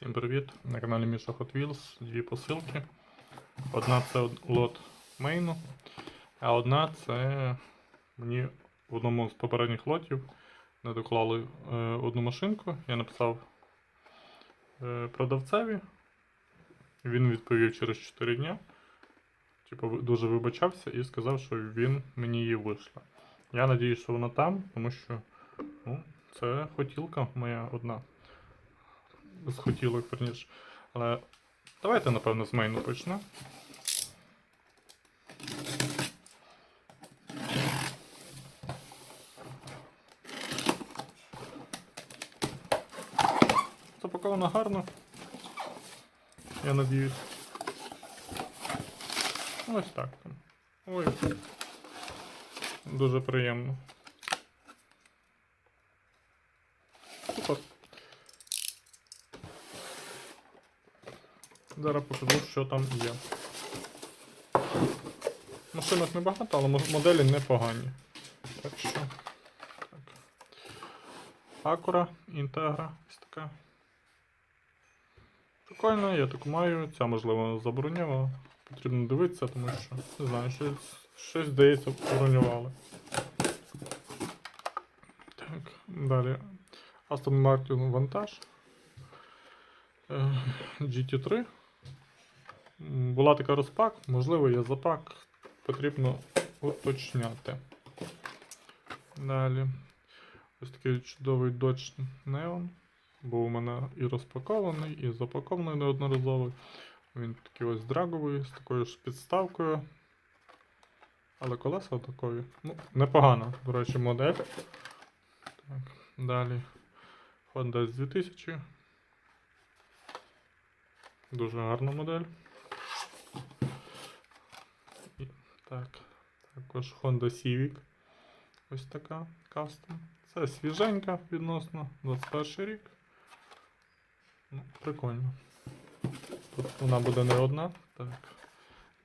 Всім привіт! На каналі Міша Hot Wheels дві посилки. Одна це лот мейну, а одна це мені в одному з попередніх лотів не доклали е, одну машинку. Я написав е, продавцеві. Він відповів через 4 дня. Типу, дуже вибачався і сказав, що він мені її вийшла. Я надіюсь, що вона там, тому що ну, це хотілка моя одна з хотілок, верніше. Але давайте, напевно, з мейну почнемо. Запаковано гарно. Я надіюсь. Ось так там. Ой. Дуже приємно. Супер. Зараз покажу, що там є. Машинок небагато, але моделі непогані. Так що. Акура, інтегра, ось така. Прикольно, я таку маю. Ця, можливо, забороняла. Потрібно дивитися, тому що, не знаю, щось, щось здається, бронювали. Так, далі. Aston Martin. Е, GT3. Була така розпак, можливо, є запак, потрібно уточняти. Далі. Ось такий чудовий Dodge Neon. Був у мене і розпакований, і запакований неодноразово. Він такий ось драговий, з такою ж підставкою. Але колеса такові. Ну, непогана, до речі, модель. Так, далі. Honda S2000. Дуже гарна модель. І, так, також Honda Civic. Ось така кастом. Це свіженька відносно 21 рік. Ну, прикольно. Тут вона буде не одна. Так.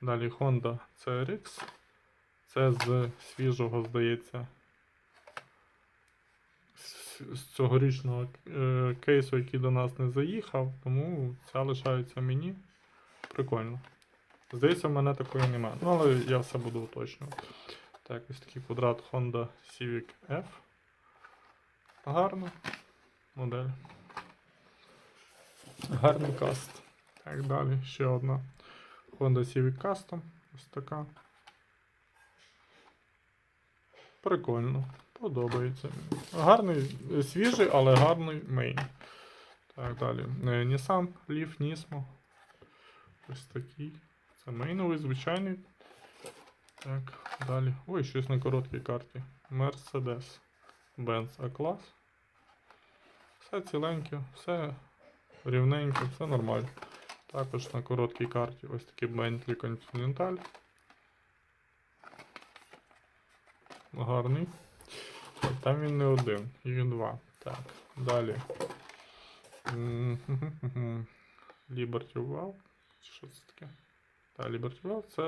Далі Honda CRX. Це з свіжого, здається, з, цьогорічного е, кейсу, який до нас не заїхав, тому ця лишається мені. Прикольно. Здається, в мене такої немає. Ну, але я все буду уточнювати. Так, ось такий квадрат Honda Civic F. Гарна модель. Гарний каст. Так, далі ще одна Honda Civic Custom. Ось така. Прикольно. Подобається. Гарний, свіжий, але гарний мейн. Так, далі. Е, Nissan Leaf Nismo. Ось такий. Це мейновий, звичайний. Так, далі. Ой, щось на короткій карті. Mercedes. Benz A-клас. Все ціленьке, все рівненьке, все нормально. Також на короткій карті ось такий Bentley Continental. Гарний. Там він не один, їх два. Так, далі. Liberty Wow. Що це таке? Liberty Wow це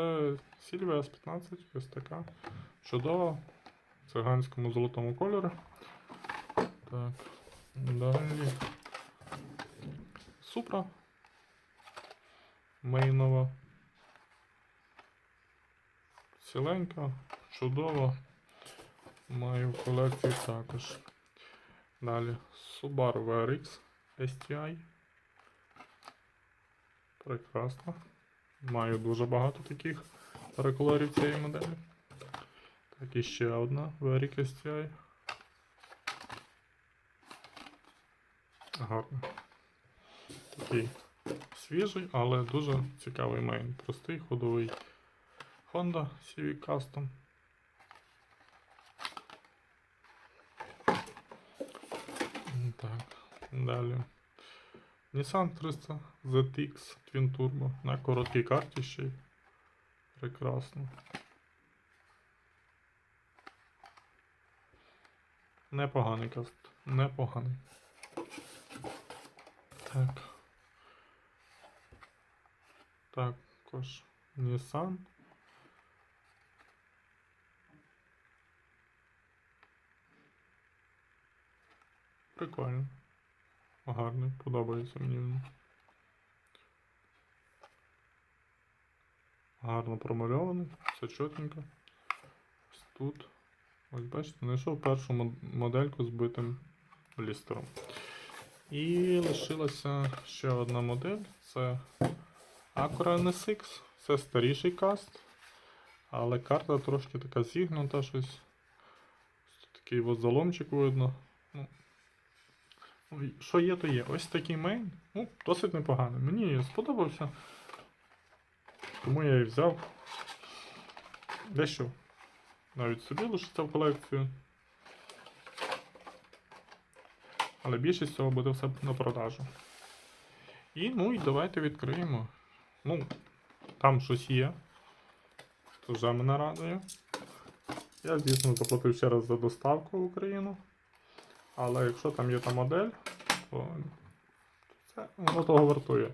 Silvia S15, ось така. Чудова. В циганському золотому кольорі. Так. Далі. Супра. Мейнова. Ціленька, чудова. Маю в колекції також. Далі Subaru VRX STI. Прекрасно. Маю дуже багато таких переколорів цієї моделі. Так, і ще одна VRX STI. Гарно. Такий свіжий, але дуже цікавий мейн. Простий ходовий Honda Civic Custom. Так, далі. Nissan 300 ZX Twin Turbo на короткій карті ще. й. Прекрасно. Непоганий каст. Непоганий. Так. Також Nissan. Прикольно. Гарний, подобається мені. Гарно промальований, все чотенько. Ось тут. Ось бачите, знайшов першу модельку з битим лістером. І лишилася ще одна модель. Це Acura NSX. Це старіший каст. Але карта трошки така зігнута щось. Такий от заломчик видно. Ну, що є, то є. Ось такий мейн. Ну, досить непоганий. Мені сподобався. Тому я і взяв. Дещо навіть собі лишиться в колекцію. Але більшість цього буде все на продажу. І ну і давайте відкриємо. Ну, там щось є. Це вже мене радує. Я, звісно, заплатив ще раз за доставку в Україну. Але якщо там є та модель, то це воно того вартує.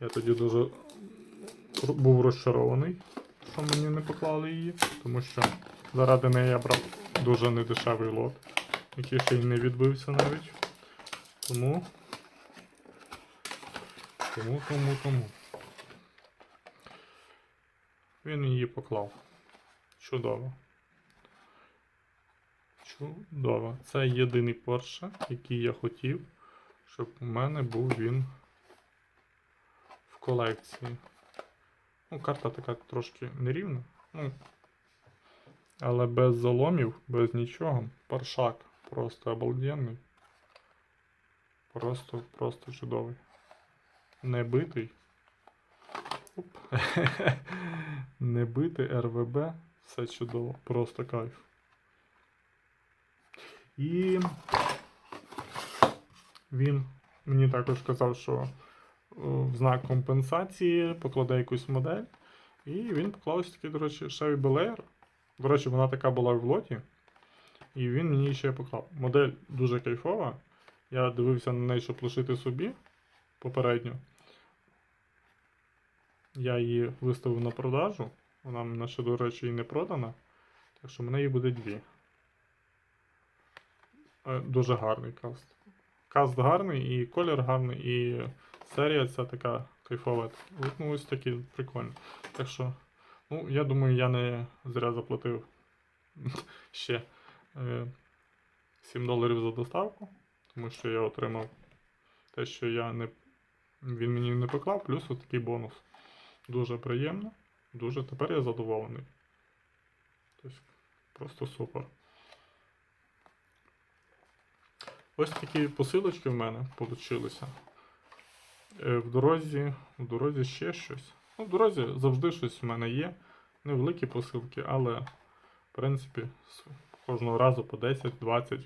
Я тоді дуже був розчарований, що мені не поклали її, тому що заради неї я брав дуже недешевий лот, який ще й не відбився навіть. Тому. Тому, тому, тому. Він її поклав. Чудово. Чудово. Це єдиний Porsche, який я хотів, щоб у мене був він в колекції. Ну, карта така трошки нерівна. Ну, але без заломів, без нічого. Паршак просто обалденний. Просто, просто чудовий. Не битий. Оп. Не РВБ. Все чудово. Просто кайф. І він мені також казав, що е, в знак компенсації покладе якусь модель. І він поклав ось такий, до речі, Chevy Bel. До речі, вона така була в лоті. І він мені ще поклав. Модель дуже кайфова. Я дивився на неї, щоб лишити собі попередньо. Я її виставив на продажу. Вона мене ще, до речі, і не продана. Так що в мене її буде дві. Е, Дуже гарний каст. Каст гарний, і колір гарний, і серія ця така кайфова. Ну, ось такі прикольні. Так що, ну, я думаю, я не зря заплатив ще е, 7 доларів за доставку, тому що я отримав те, що я не, він мені не поклав, плюс ось такий бонус. Дуже приємно, дуже тепер я задоволений. Тобто, просто супер. Ось такі посилочки в мене получилися. Е, В дорозі, в дорозі ще щось. Ну, в дорозі завжди щось в мене є. Невеликі посилки, але в принципі кожного разу по 10-20.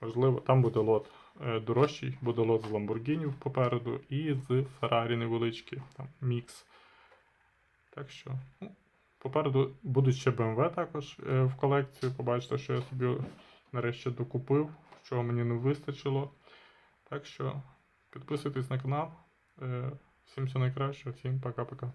Можливо, там буде лот е, дорожчий, буде лот з Lamborghini попереду і з Ferrari невеличкі, там мікс. Так що, ну, попереду будуть ще BMW також е, в колекцію. Побачите, що я собі нарешті докупив, чого мені не вистачило. Так що підписуйтесь на канал. Е, Всім все найкраще, всім пока-пока.